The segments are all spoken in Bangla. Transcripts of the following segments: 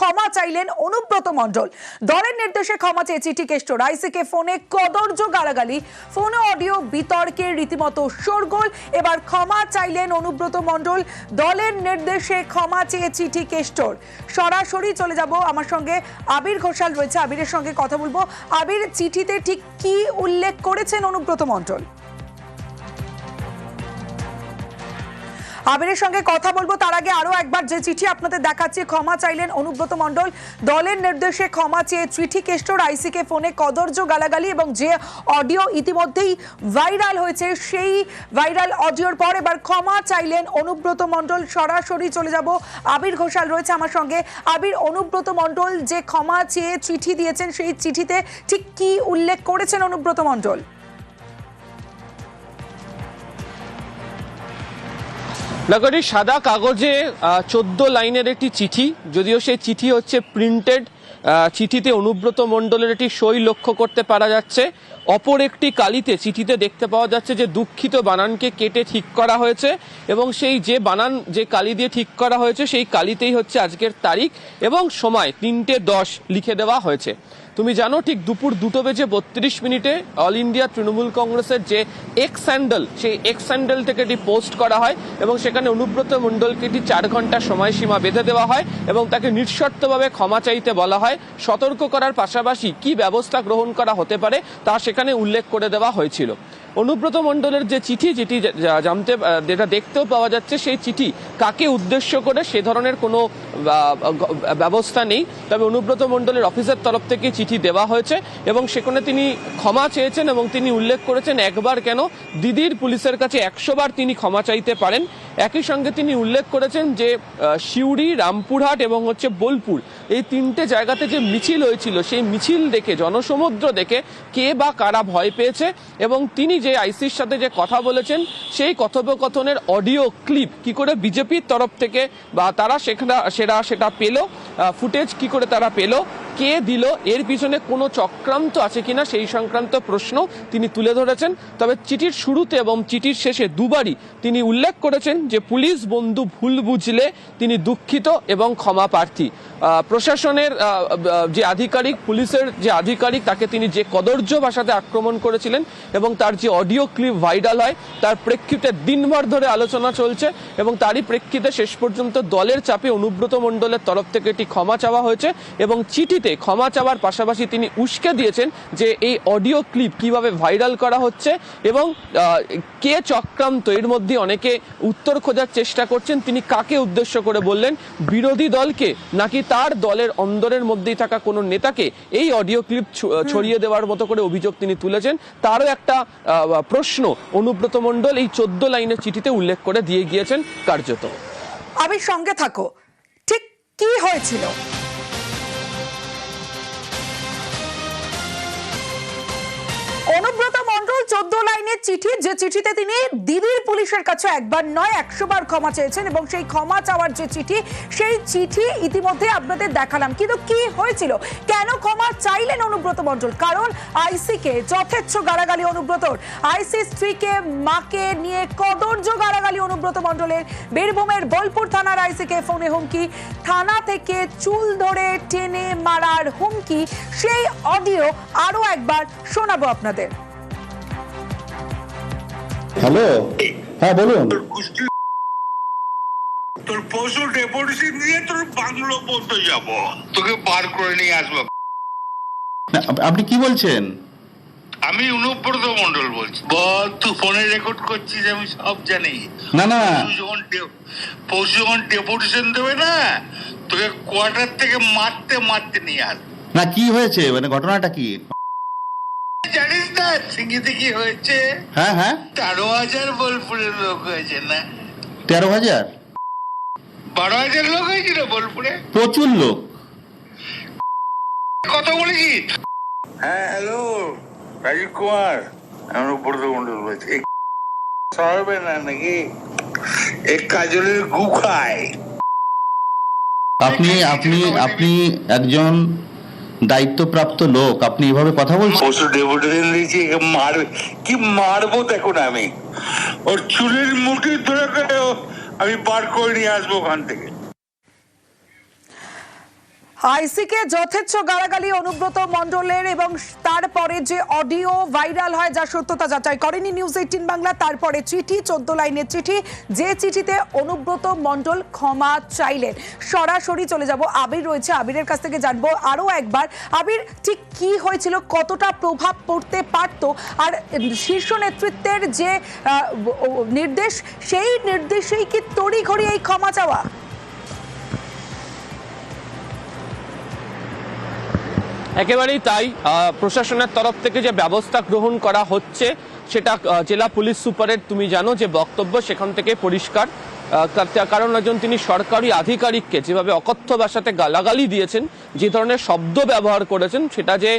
ক্ষমা চাইলেন অনুব্রত মণ্ডল। দলের নির্দেশে ক্ষমা চেয়ে চিঠি কেষ্ট রাইসিকে ফোনে কদর্য গালাগালি, ফোনে অডিও বিতর্কে রীতিমতো শোরগোল। এবার ক্ষমা চাইলেন অনুব্রত মণ্ডল। দলের নির্দেশে ক্ষমা চেয়ে চিঠি কেষ্টর সরাসরি চলে যাব আমার সঙ্গে আবির ঘোষাল রয়েছে। আবিরের সঙ্গে কথা বলব। আবির, চিঠিতে ঠিক কি উল্লেখ করেছেন অনুব্রত মণ্ডল? আবিরের সঙ্গে কথা বলব। তার আগে আরও একবার যে চিঠি আপনাদের দেখাচ্ছি, ক্ষমা চাইলেন অনুব্রত মণ্ডল। দলের নির্দেশে ক্ষমা চেয়ে চিঠি কেষ্টর আইসিকে ফোনে কদর্য গালাগালি এবং যে অডিও ইতিমধ্যেই ভাইরাল হয়েছে, সেই ভাইরাল অডিওর পর এবার ক্ষমা চাইলেন অনুব্রত মণ্ডল। সরাসরি চলে যাব। আবির ঘোষাল রয়েছে আমার সঙ্গে। আবির, অনুব্রত মণ্ডল যে ক্ষমা চেয়ে চিঠি দিয়েছেন, সেই চিঠিতে ঠিক কি উল্লেখ করেছেন অনুব্রত মণ্ডল? নগরী সাদা কাগজে চোদ্দ লাইনের একটি চিঠি, যদিও সেই চিঠি হচ্ছে প্রিন্টেড চিঠিতে অনুব্রত মণ্ডলের একটি সই লক্ষ্য করতে পারা যাচ্ছে। অপর একটি কালিতে চিঠিতে দেখতে পাওয়া যাচ্ছে যে দুঃখিত বানানকে কেটে ঠিক করা হয়েছে এবং সেই যে বানান, যে কালি দিয়ে ঠিক করা হয়েছে, সেই কালিতেই হচ্ছে আজকের তারিখ এবং সময় তিনটে দশ লিখে দেওয়া হয়েছে। তুমি জানো ঠিক দুপুর দুটো বেজে বত্রিশ মিনিটে অল ইন্ডিয়া তৃণমূল কংগ্রেসের যে এক্স স্যান্ডেল সেই এক্স স্যান্ডেল থেকে এটি পোস্ট করা হয় এবং সেখানে অনুব্রত মণ্ডলকে এটি চার ঘণ্টা সময়সীমা বেঁধে দেওয়া হয় এবং তাকে নিঃশর্তভাবে ক্ষমা চাইতে বলা হয়। সতর্ক করার পাশাপাশি কি ব্যবস্থা গ্রহণ করা হতে পারে তা সেখানে উল্লেখ করে দেওয়া হয়েছিল। অনুব্রত মণ্ডলের যে চিঠি, যেটি জানতে যেটা দেখতেও পাওয়া যাচ্ছে, সেই চিঠি কাকে উদ্দেশ্য করে সে ধরনের কোনো ব্যবস্থা নেই। তবে অনুব্রত মণ্ডলের অফিসের তরফ থেকে চিঠি দেওয়া হয়েছে এবং সেখানে তিনি ক্ষমা চেয়েছেন এবং তিনি উল্লেখ করেছেন, একবার কেন দিদির পুলিশের কাছে একশো বার তিনি ক্ষমা চাইতে পারেন। একই সঙ্গে তিনি উল্লেখ করেছেন যে সিউড়ি, রামপুরহাট এবং হচ্ছে বোলপুর এই তিনটে জায়গাতে যে মিছিল হয়েছিল, সেই মিছিল দেখে, জনসমুদ্র দেখে কে বা কারা ভয় পেয়েছে এবং তিনি যে আইসির সাথে যে কথা বলেছেন, সেই কথোপকথনের অডিও ক্লিপ কি করে বিজেপির তরফ থেকে বা তারা সেখানে সেটা সেটা পেল ফুটেজ কি করে তারা পেল কে দিল? এর পিছনে কোনো চক্রান্ত আছে কিনা সেই সংক্রান্ত প্রশ্ন তিনি তুলে ধরেছেন। তবে চিঠির শুরুতে এবং চিঠির শেষে দুবারই তিনি উল্লেখ করেছেন যে পুলিশ বন্ধু ভুল বুঝলে তিনি দুঃখিত এবং ক্ষমা প্রার্থী। প্রশাসনের যে আধিকারিক, পুলিশের যে আধিকারিক, তাকে তিনি যে কদর্য ভাষাতে আক্রমণ করেছিলেন এবং তার যে অডিও ক্লিপ ভাইরাল হয়, তার প্রেক্ষিতে দিনভর ধরে আলোচনা চলছে এবং তারই প্রেক্ষিতে শেষ পর্যন্ত দলের চাপে অনুব্রত মণ্ডলের তরফ থেকে এটি ক্ষমা চাওয়া হয়েছে এবং চিঠিতে ক্ষমা চাওয়ার পাশাপাশি তিনি উস্কে দিয়েছেন যে এই অডিও ক্লিপ কীভাবে ভাইরাল করা হচ্ছে এবং কে চক্রান্ত এর মধ্যে অনেকে উত্তর খোঁজার চেষ্টা করছেন তিনি কাকে উদ্দেশ্য করে বললেন বিরোধী দলকে নাকি তার দলের অন্দরের মধ্যেই থাকা কোনো নেতাকে এই অডিও ক্লিপ ছড়িয়ে দেওয়ার মতো করে অভিযোগ তিনি তুলেছেন? তারও একটা প্রশ্ন অনুব্রত মণ্ডল এই চোদ্দ লাইনের চিঠিতে উল্লেখ করে দিয়ে গিয়েছেন কার্যত। আমি সঙ্গে থাকো। ঠিক কি হয়েছিল? অনুব্রত মণ্ডল চোদ্দ লাইনের চিঠি, যে চিঠিতে তিনি দিদির পুলিশের কাছে একবার নয়, একশো বার ক্ষমা চেয়েছেন এবং সেই ক্ষমা চাওয়ার যে চিঠি, সেই চিঠি ইতিমধ্যে আপনাদের দেখালাম। কিন্তু কি হয়েছিল? কেন ক্ষমা চাইলেন অনুব্রত মণ্ডল? কারণ আইসিকে যথেচ্ছ গালাগালি অনুব্রতর আইসি স্ত্রীকে, মাকে নিয়ে কদর্য গালাগালি অনুব্রত মণ্ডলের। বীরভূমের বোলপুর থানার আইসিকে ফোনে হুমকি। থানা থেকে চুল ধরে টেনে মারার হুমকি। সেই অডিও আরও একবার শোনাবো আপনাদের। হ্যালো? হ্যাঁ বলুন। তোর পশু ডেপুটেশন নিয়ে তোর বাংলো পর্যন্ত যাব। তোকে পার করে নিয়ে আসব। আপনি কি বলছেন? আমি অনুব্রত মন্ডল বলছি। বল তুই ফোনে রেকর্ড করছিস আমি সব জানি। না না। পশু যখন ডে- পশু যখন ডেপুটেশন দেবে না তোকে কোয়ার্টার থেকে মারতে মারতে নিয়ে আস। না কি হয়েছে? মানে ঘটনাটা কি? জানিস না সিঙ্গিতে কি হয়েছে। হ্যাঁ হ্যাঁ। তেরো হাজার বোলপুরের লোক হয়েছে না। তেরো হাজার? বারো হাজার লোক হয়েছিল বোলপুরে? প্রচুর লোক। কথা বলেছিস? হ্যাঁ হ্যালো রাজীব কুমার। আমি অনুব্রত মন্ডল বলছি। সরবে না নাকি? এক কাজলের গু খায়। আপনি আপনি আপনি একজন দায়িত্বপ্রাপ্ত লোক, আপনি এভাবে কথা বলছেন? পশু ডেপুটেশন দিয়েছি মার, কি মারবো দেখুন আমি। ওর চুলের মুঠি ধরে আমি পার করে নিয়ে আসব ওখান থেকে। আইসিকে যথেচ্ছ গালাগালি অনুব্রত মণ্ডলের এবং তারপরে যে অডিও ভাইরাল হয় যা সত্যতা যাচাই করেনি নিউজ এইটিন বাংলা, তারপরে চিঠি, চোদ্দ লাইনের চিঠি, যে চিঠিতে অনুব্রত মণ্ডল ক্ষমা চাইলেন। সরাসরি চলে যাব। আবির রয়েছে। আবিরের কাছ থেকে জানব আরও একবার। আবির, ঠিক কি হয়েছিল? কতটা প্রভাব পড়তে পারতো? আর শীর্ষ নেতৃত্বের যে নির্দেশ, সেই নির্দেশেই কি তড়িঘড়ি এই ক্ষমা চাওয়া? একেবারেই তাই। প্রশাসনের তরফ থেকে যে ব্যবস্থা গ্রহণ করা হচ্ছে, সেটা জেলা পুলিশ সুপারের তুমি জানো যে বক্তব্য সেখান থেকে পরিষ্কার। কারণ একজন তিনি সরকারি আধিকারিককে যেভাবে অকথ্য ভাষাতে গালাগালি দিয়েছেন, যে ধরনের শব্দ ব্যবহার করেছেন, সেটা যে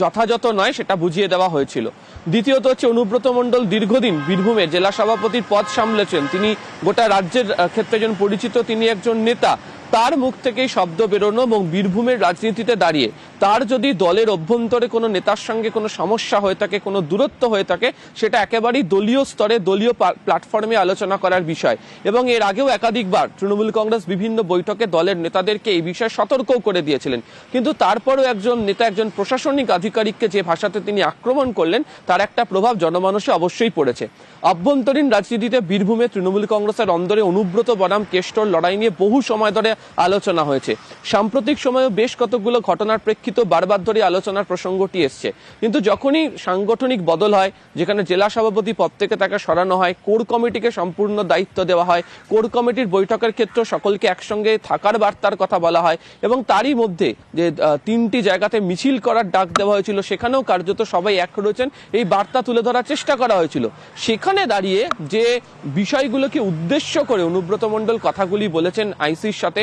যথাযথ নয় সেটা বুঝিয়ে দেওয়া হয়েছিল। দ্বিতীয়ত হচ্ছে অনুব্রত মণ্ডল দীর্ঘদিন বীরভূমে জেলা সভাপতির পদ সামলেছেন। তিনি গোটা রাজ্যের ক্ষেত্রে একজন পরিচিত, তিনি একজন নেতা। তার মুখ থেকেই শব্দ বেরোনো এবং বীরভূমের রাজনীতিতে দাঁড়িয়ে। তার যদি দলের অভ্যন্তরে কোনো নেতার সঙ্গে কোনো সমস্যা হয়ে থাকে, কোনো দূরত্ব হয়ে থাকে, সেটা একেবারেই দলীয় স্তরে, দলীয় প্ল্যাটফর্মে আলোচনা করার বিষয়। এবং এর আগেও একাধিকবার তৃণমূল কংগ্রেস বিভিন্ন বৈঠকে দলের নেতাদেরকে এই বিষয়ে সতর্কও করে দিয়েছিলেন। কিন্তু তারপরেও একজন নেতা, একজন প্রশাসনিক আধিকারিককে যে ভাষাতে তিনি আক্রমণ করলেন, তার একটা প্রভাব জনমানসে অবশ্যই পড়েছে। অভ্যন্তরীণ রাজনীতিতে বীরভূমে তৃণমূল কংগ্রেসের অন্দরে অনুব্রত বনাম কেষ্টর লড়াই নিয়ে বহু সময় ধরে আলোচনা হয়েছে। সাম্প্রতিক সময়েও বেশ কতগুলো ঘটনার প্রেক্ষিত বারবার ধরে আলোচনার প্রসঙ্গটি এসছে। কিন্তু যখনই সাংগঠনিক বদল হয়, যেখানে জেলা সভাপতি পদ থেকে তাকে সরানো হয়, কোর কমিটিকে সম্পূর্ণ দায়িত্ব দেওয়া হয়, কোর কমিটির বৈঠকের ক্ষেত্রে সকলকে একসঙ্গে থাকার বার্তার কথা বলা হয় এবং তারই মধ্যে যে তিনটি জায়গাতে মিছিল করার ডাক দেওয়া হয়েছিল, সেখানেও কার্যত সবাই এক রয়েছেন। এই বার্তা তুলে ধরার চেষ্টা করা হয়েছিল। সেখানে দাঁড়িয়ে যে বিষয়গুলোকে উদ্দেশ্য করে অনুব্রত মণ্ডল কথাগুলি বলেছেন আইসির সাথে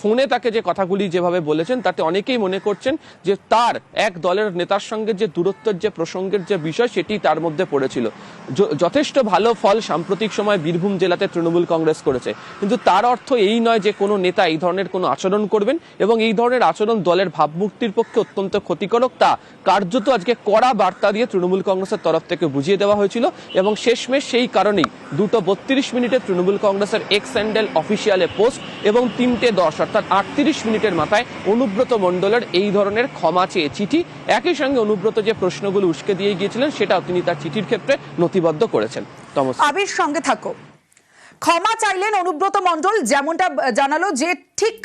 ফোনে তাকে যে কথাগুলি যেভাবে বলেছেন, তাতে অনেকেই মনে করছেন যে তার এক দলের নেতার সঙ্গে যে দূরত্বের যে প্রসঙ্গের যে বিষয়, সেটি তার মধ্যে পড়েছিল। যথেষ্ট ভালো ফল সাম্প্রতিক সময় বীরভূম জেলাতে তৃণমূল কংগ্রেস করেছে। কিন্তু তার অর্থ এই নয় যে কোনো নেতা এই ধরনের কোনো আচরণ করবেন এবং এই ধরনের আচরণ দলের ভাবমূর্তির পক্ষে অত্যন্ত ক্ষতিকারক। তা কার্যত আজকে কড়া বার্তা দিয়ে তৃণমূল কংগ্রেসের তরফ থেকে বুঝিয়ে দেওয়া হয়েছিল এবং শেষমেশ সেই কারণেই দুটো বত্রিশ মিনিটে তৃণমূল কংগ্রেসের এক্স স্যান্ডেল অফিসিয়ালে পোস্ট এবং তিনটে দশ অর্থাৎ আটত্রিশ মিনিটের মাথায় অনুব্রত মন্ডলের এই ধরনের ক্ষমা চেয়ে চিঠি। একই সঙ্গে অনুব্রত যে প্রশ্নগুলো উস্কে দিয়ে গিয়েছিলেন, সেটাও তিনি তার চিঠির ক্ষেত্রে নথিবদ্ধ করেছেন। আবির সঙ্গে থাকো। ক্ষমা চাইলেন অনুব্রত মণ্ডল, যেমনটা জানালো যে ঠিক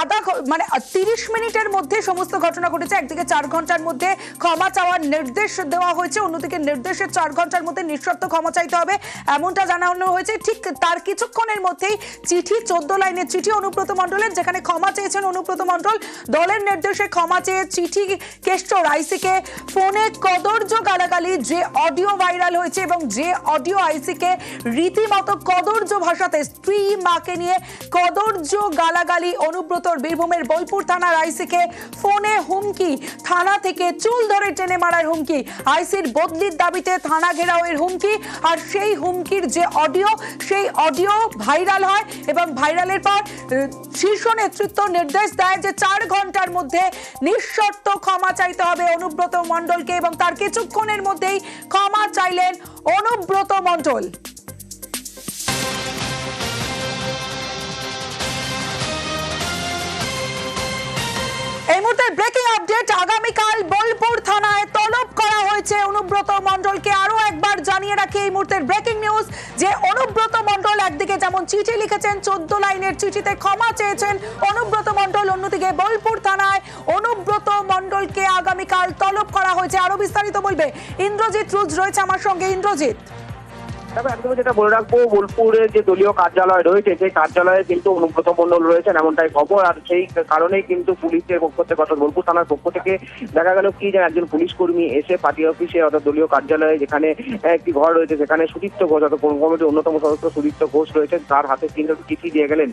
আধা মানে তিরিশ মিনিটের মধ্যে সমস্ত ঘটনা ঘটেছে। একদিকে চার ঘণ্টার মধ্যে ক্ষমা চাওয়ার নির্দেশ দেওয়া হয়েছে, অন্যদিকে নির্দেশের চার ঘণ্টার মধ্যে নিঃশর্ত ক্ষমা চাইতে হবে, এমনটা জানানো হয়েছে। ঠিক তার কিছুক্ষণের মধ্যেই চিঠি, চোদ্দ লাইনের চিঠি অনুব্রত মণ্ডলের, যেখানে ক্ষমা চেয়েছেন অনুব্রত মণ্ডল। দলের নির্দেশে ক্ষমা চেয়ে চিঠি কেষ্টর আইসিকে ফোনে কদর্য গালাগালি, যে অডিও ভাইরাল হয়েছে এবং যে অডিও আইসিকে রীতিমতো কদর্য ভাষাতে স্ত্রী, মাকে নিয়ে কদর্য গালাগালি, অনুব্রতর বীরভূমের বোলপুর থানার আইসিকে ফোনে হুমকি। থানা থেকে চুল ধরে টেনে মারার হুমকি। আইসির বদলির দাবিতে থানা ঘেরাওয়ের হুমকি। আর সেই হুমকির যে অডিও, সেই অডিও ভাইরাল হয় এবং ভাইরালের পর শীর্ষ নেতৃত্ব নির্দেশ দেয় যে চার ঘণ্টার মধ্যে নিঃশর্ত ক্ষমা চাইতে হবে অনুব্রত মণ্ডলকে এবং তার কিছুক্ষণের মধ্যেই ক্ষমা চাইলেন অনুব্রত মণ্ডল। এই মুহূর্তে ব্রেকিং আপডেট আগামীকাল বোলপুর থানায় তলব করা হয়েছে। অনুব্রত মণ্ডলকে আরও একবার জানিয়ে রাখি, এই মুহূর্তের ব্রেকিং নিউজ যে অনুব্রত মণ্ডল একদিকে যেমন চিঠি লিখেছেন, চোদ্দ লাইনের চিঠিতে ক্ষমা চেয়েছেন, অনুব্রত মণ্ডল অন্যদিকে বোলপুর থানায় অনুব্রত মণ্ডলকে আগামীকাল তলব করা হয়েছে। আরও বিস্তারিত বলবে ইন্দ্রজিৎ রুজ, রয়েছে আমার সঙ্গে। ইন্দ্রজিৎ। তবে একদম যেটা বলে রাখব বোলপুরের যে দলীয় কার্যালয় রয়েছে, সেই কার্যালয়ে কিন্তু অনুব্রত মন্ডল রয়েছেন এমনটাই খবর। আর সেই কারণেই কিন্তু পুলিশের পক্ষ থেকে অর্থাৎ বোলপুর থানার পক্ষ থেকে দেখা গেল কি যে একজন পুলিশ কর্মী এসে পার্টি অফিসে অর্থাৎ দলীয় কার্যালয়ে যেখানে একটি ঘর রয়েছে, সেখানে সুদীপ্ত ঘোষ অর্থাৎ কমিটির অন্যতম সদস্য সুদীপ্ত ঘোষ রয়েছেন। তার হাতে তিনটা চিঠি দিয়ে গেলেন।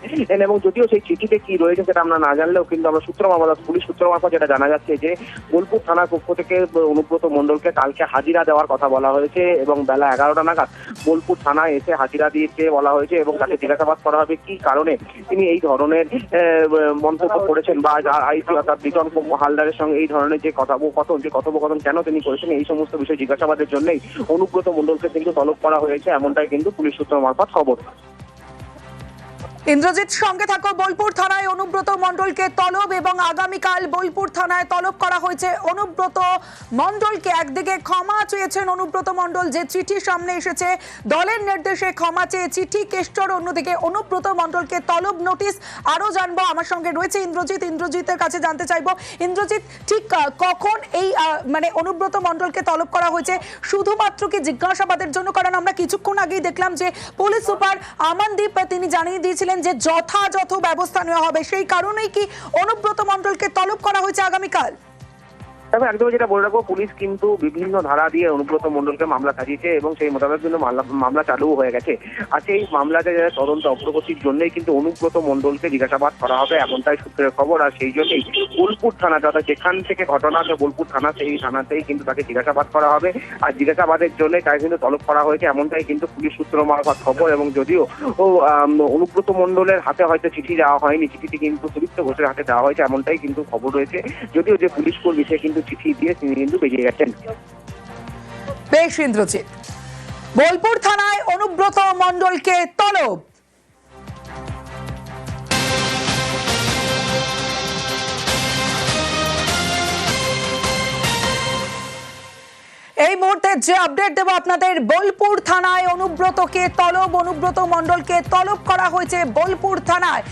এবং যদিও সেই চিঠিতে কি রয়েছে সেটা আমরা না জানলেও কিন্তু আমরা সূত্র মারফত, পুলিশ সূত্র মারফত যেটা জানা যাচ্ছে যে, বোলপুর থানার পক্ষ থেকে, অনুব্রত মন্ডলকে কালকে হাজিরা দেওয়ার কথা বলা হয়েছে এবং বেলা এগারোটা নাগাদ বোলপুর থানায় এসে হাজিরা দিতে বলা হয়েছে এবং তাকে জিজ্ঞাসাবাদ করা হবে কি কারণে তিনি এই ধরনের মন্তব্য করেছেন বা আইসি অর্থাৎ বিতর্ক হালদারের সঙ্গে এই ধরনের যে কথোপকথন যে কথোপকথন কেন তিনি করেছেন এই সমস্ত বিষয় জিজ্ঞাসাবাদের জন্যই অনুব্রত মণ্ডলকে কিন্তু তলব করা হয়েছে। এমনটাই কিন্তু পুলিশ সূত্র মারফত খবর। ইন্দ্রজিৎ সঙ্গে থাকো, বোলপুর থানায় অনুব্রত মণ্ডলকে তলব এবং আগামীকাল বোলপুর থানায় তলব করা হয়েছে। অনুব্রত মণ্ডলকে একদিকে ক্ষমা চেয়েছেন অনুব্রত মণ্ডল, যে চিঠি সামনে এসেছে, দলের নির্দেশে ক্ষমা চেয়ে চিঠি কেষ্টর, অন্যদিকে অনুব্রত মণ্ডলকে তলব নোটিশ আরও জানব। আমার সঙ্গে রয়েছে ইন্দ্রজিৎ, ইন্দ্রজিতের কাছে জানতে চাইব। ইন্দ্রজিৎ, ঠিক কখন এই মানে অনুব্রত মণ্ডলকে তলব করা হয়েছে? শুধুমাত্র কি জিজ্ঞাসাবাদের জন্য? কারণ আমরা কিছুক্ষণ আগেই দেখলাম যে পুলিশ সুপার আমানদীপ, তিনি জানিয়ে দিয়েছিলেন যে যথাযথ ব্যবস্থা নেওয়া হবে। সেই কারণেই কি অনুব্রত মন্ডলকে তলব করা হয়েছে আগামীকাল। তবে একদম যেটা বলে রাখব, পুলিশ কিন্তু বিভিন্ন ধারা দিয়ে অনুব্রত মণ্ডলকে মামলা সাজিয়েছে এবং সেই মোতাবেক কিন্তু মামলা মামলা চালু হয়ে গেছে। আর সেই মামলাতে তদন্ত অগ্রগতির জন্যই কিন্তু অনুব্রত মণ্ডলকে জিজ্ঞাসাবাদ করা হবে, এমনটাই সূত্রের খবর। আর সেই জন্যই বোলপুর থানা অর্থাৎ যেখান থেকে ঘটনা হচ্ছে বোলপুর থানা, সেই থানাতেই কিন্তু তাকে জিজ্ঞাসাবাদ করা হবে। আর জিজ্ঞাসাবাদের জন্য তাকে কিন্তু তলব করা হয়েছে, এমনটাই কিন্তু পুলিশ সূত্র মারফত খবর। এবং যদিও, ও অনুব্রত মণ্ডলের হাতে হয়তো চিঠি দেওয়া হয়নি, চিঠিটি কিন্তু সুদীপ্ত ঘোষের হাতে দেওয়া হয়েছে, এমনটাই কিন্তু খবর রয়েছে। যদিও যে পুলিশ কর্মী, সে কিন্তু চিঠি দিয়ে তিনি কিন্তু বেরিয়ে গেছেন। বেশ ইন্দ্রজিৎ। বোলপুর থানায় অনুব্রত মন্ডলকে তলব। এই মুহূর্তে যে আপডেট দেবো আপনাদের, বোলপুর থানায় অনুব্রতকে তলব, অনুব্রত মণ্ডলকে তলব করা হয়েছে বোলপুর থানায়।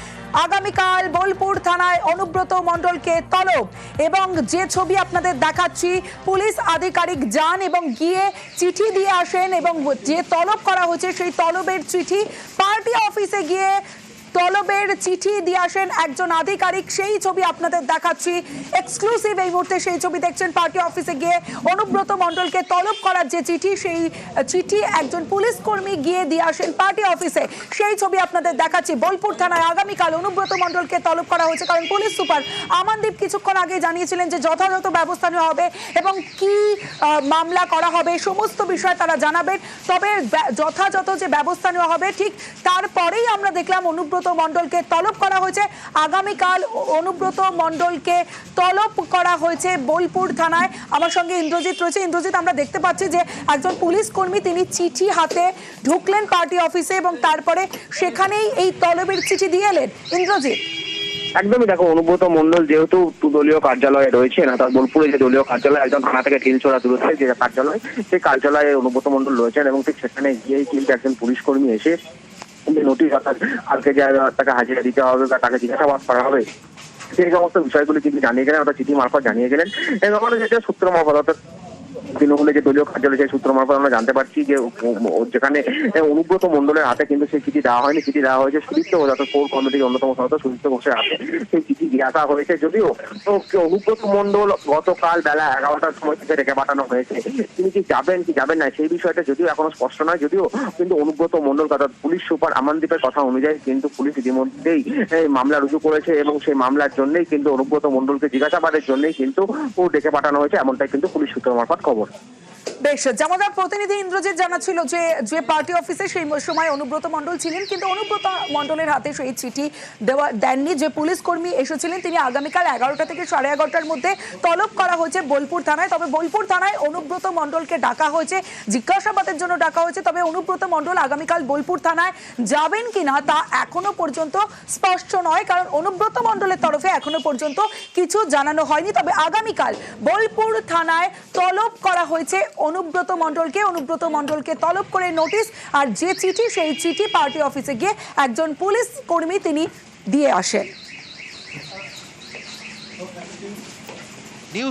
আগামীকাল বোলপুর থানায় অনুব্রত মণ্ডলকে তলব এবং যে ছবি আপনাদের দেখাচ্ছি, পুলিশ আধিকারিক যান এবং গিয়ে চিঠি দিয়ে আসেন এবং যে তলব করা হয়েছে, সেই তলবের চিঠি পার্টি অফিসে গিয়ে তলবের চিঠি দিয়ে আসেন একজন আধিকারিক। সেই ছবি আপনাদের দেখাচ্ছি। এক্সক্লুসিভ এই মুহূর্তে সেই ছবি দেখছেন পার্টি অফিসে গিয়ে। অনুব্রত মণ্ডলকে তলব করার যে চিঠি, সেই চিঠি একজন পুলিশ কর্মী গিয়ে দিয়ে আসেন পার্টি অফিসে। সেই ছবি আপনাদের দেখাচ্ছি। বোলপুর থানায় আগামীকাল অনুব্রত মণ্ডলকে তলব করা হয়েছে। কারণ পুলিশ সুপার আমানদীপ কিছুক্ষণ আগে জানিয়েছিলেন যে যথাযথ ব্যবস্থা নেওয়া হবে এবং কি মামলা করা হবে সমস্ত বিষয় তারা জানাবেন। তবে যথাযথ যে ব্যবস্থা নেওয়া হবে, ঠিক তারপরেই আমরা দেখলাম অনুব্রত মণ্ডলকে তলব করা হয়েছে। আগামীকাল অনুব্রত মণ্ডলকে তলব করা হয়েছে বোলপুর থানায়। আমার সঙ্গে ইন্দ্রজিৎ রয়েছে। ইন্দ্রজিৎ, আমরা দেখতে পাচ্ছি যে একজন পুলিশ কর্মী, তিনি চিঠি হাতে ঢুকলেন পার্টি অফিসে এবং তারপরে সেখানেই এই তলবের চিঠি দিয়ে এলেন। ইন্দ্রজিৎ। একদমই দেখো, অনুব্রত মন্ডল যেহেতু দলীয় কার্যালয়ে রয়েছেন অর্থাৎ বোলপুরে যে দলীয় কার্যালয় একজন থানা থেকে ঢিলছোড়া দূরত্বে যে কার্যালয়, সেই কার্যালয়ে অনুব্রত মন্ডল রয়েছেন এবং ঠিক সেখানে গিয়েই কিন্তু একজন পুলিশ কর্মী এসে নোটিশ অর্থাৎ কালকে যে তাকে হাজিরা দিতে হবে বা তাকে জিজ্ঞাসাবাদ করা হবে, সেই সমস্ত বিষয়গুলি কিন্তু জানিয়ে গেলেন, অর্থাৎ চিঠি মারফত জানিয়ে গেলেন। এবং আমাদের যেটা সূত্র মারফত তৃণমূলের যে দলীয় কার্যালয় সেই সূত্র মারফত আমরা জানতে পারছি যে যেখানে অনুব্রত মণ্ডলের হাতে কিন্তু সেই চিঠি দেওয়া হয়নি। চিঠি দেওয়া হয়েছে সুদীপ্ত ঘোষ অর্থাৎ কোর কমিটির অন্যতম সদস্য সুদীপ্ত ঘোষের হাতে। সেই চিঠি দিয়ে আসা হয়েছে যদিও অনুব্রত মণ্ডল গতকাল বেলা এগারোটার সময় থেকে রেখে পাঠানো হয়েছে। তিনি কি যাবেন কি যাবেন না, সেই বিষয়টা যদিও এখনও স্পষ্ট নয়। যদিও কিন্তু অনুব্রত মণ্ডল অর্থাৎ পুলিশ সুপার আমানদীপের কথা অনুযায়ী কিন্তু পুলিশ ইতিমধ্যেই মামলা রুজু করেছে এবং সেই মামলার জন্যই কিন্তু অনুব্রত মণ্ডলকে জিজ্ঞাসাবাদের জন্যই কিন্তু ডেকে পাঠানো হয়েছে। এমনটাই কিন্তু পুলিশ সূত্র মারফত খবর বেশ যেমন প্রতিনিধি ইন্দ্রজিৎ জানাচ্ছিল যে যে পার্টি অফিসে সেই সময় অনুব্রত মণ্ডল ছিলেন, কিন্তু অনুব্রত মণ্ডলের হাতে সেই চিঠি দেওয়া দেননি। যে পুলিশ কর্মী এসেছিলেন, তিনি আগামীকাল এগারোটা থেকে সাড়ে এগারোটার মধ্যে তলব করা হয়েছে বোলপুর থানায়। তবে বোলপুর থানায় অনুব্রত মণ্ডলকে ডাকা হয়েছে, জিজ্ঞাসাবাদের জন্য ডাকা হয়েছে। তবে অনুব্রত মণ্ডল আগামীকাল বোলপুর থানায় যাবেন কিনা তা এখনও পর্যন্ত স্পষ্ট নয়, কারণ অনুব্রত মণ্ডলের তরফে এখনও পর্যন্ত কিছু জানানো হয়নি। তবে আগামীকাল বোলপুর থানায় তলব করা হয়েছে অনুব্রত মণ্ডলকে অনুব্রত মণ্ডলকে তলব করে নোটিশ আর যে চিঠি, সেই চিঠি পার্টি অফিসে গিয়ে একজন পুলিশ কর্মী তিনি দিয়ে আসেন।